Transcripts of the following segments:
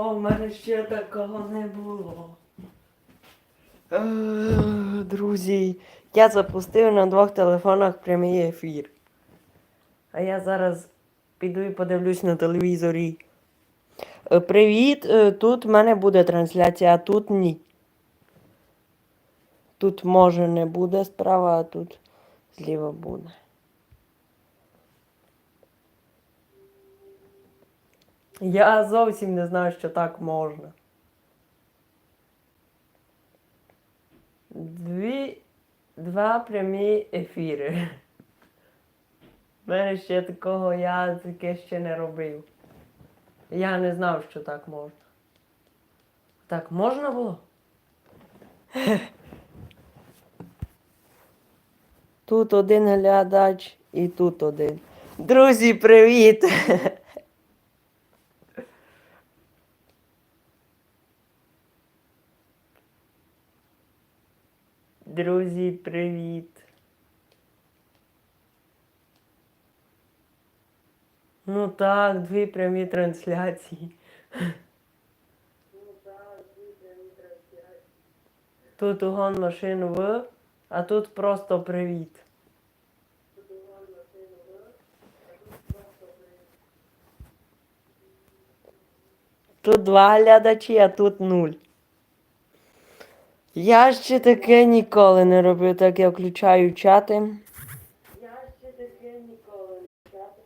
Ого, в мене ще такого не було. Е, Друзі, я запустив на двох телефонах прямий ефір. А я зараз піду і подивлюсь на телевізорі. Е, Привіт, е, тут в мене буде трансляція, а тут ні. Тут може не буде справа, а тут зліва буде. Я зовсім не знаю, що так можна. Дві, два прямі ефіри. У мене ще такого я таке ще не робив. Я не знав, що так можна. Так можна було? Тут один глядач і тут один. Друзі, привіт! Друзі, привіт! Ну так, дві прямі трансляції. Тут угон машин в, а тут просто привіт. Тут два глядачі, а тут нуль. Я ще таке ніколи не роблю, так я включаю чати. Я ще таке ніколи не чати.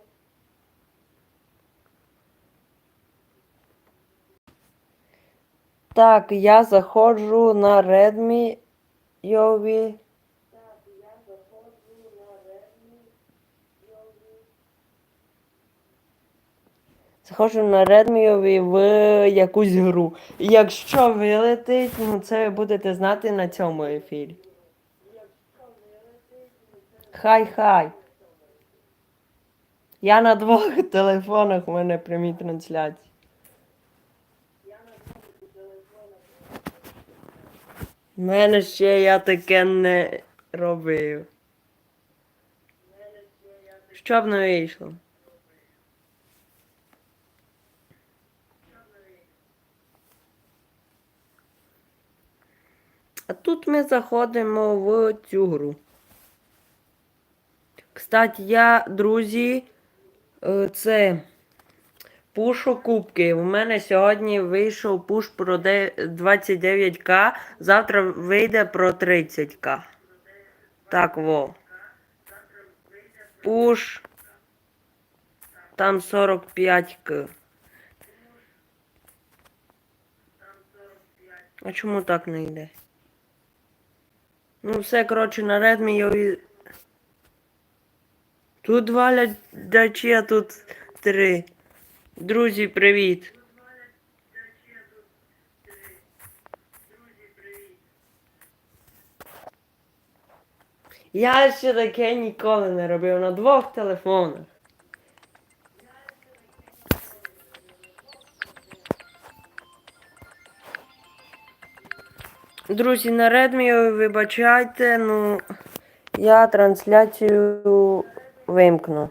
Так, я заходжу на Redmi Йові. Так, я заходжу на Redmi Йові. Заходжу на Redmi в якусь гру. Якщо вилетить, ну це ви будете знати на цьому ефірі. Хай хай. Я на двох телефонах у мене прямі трансляції. У мене ще я таке не робив. Що б не вийшло? А тут ми заходимо в цю гру. Кстати, я, друзі, е, це пушу кубки. У мене сьогодні вийшов пуш про 29к, завтра вийде про 30к. Так, во. Пуш. Там 45к. А чому так не йде? Ну, все, коротше, на Redmi я... Тут два глядачі, а тут три. Друзі, привіт. Я ще таке ніколи не робив на двох телефонах. Друзі, на Redmi вибачайте, ну я трансляцію вимкну.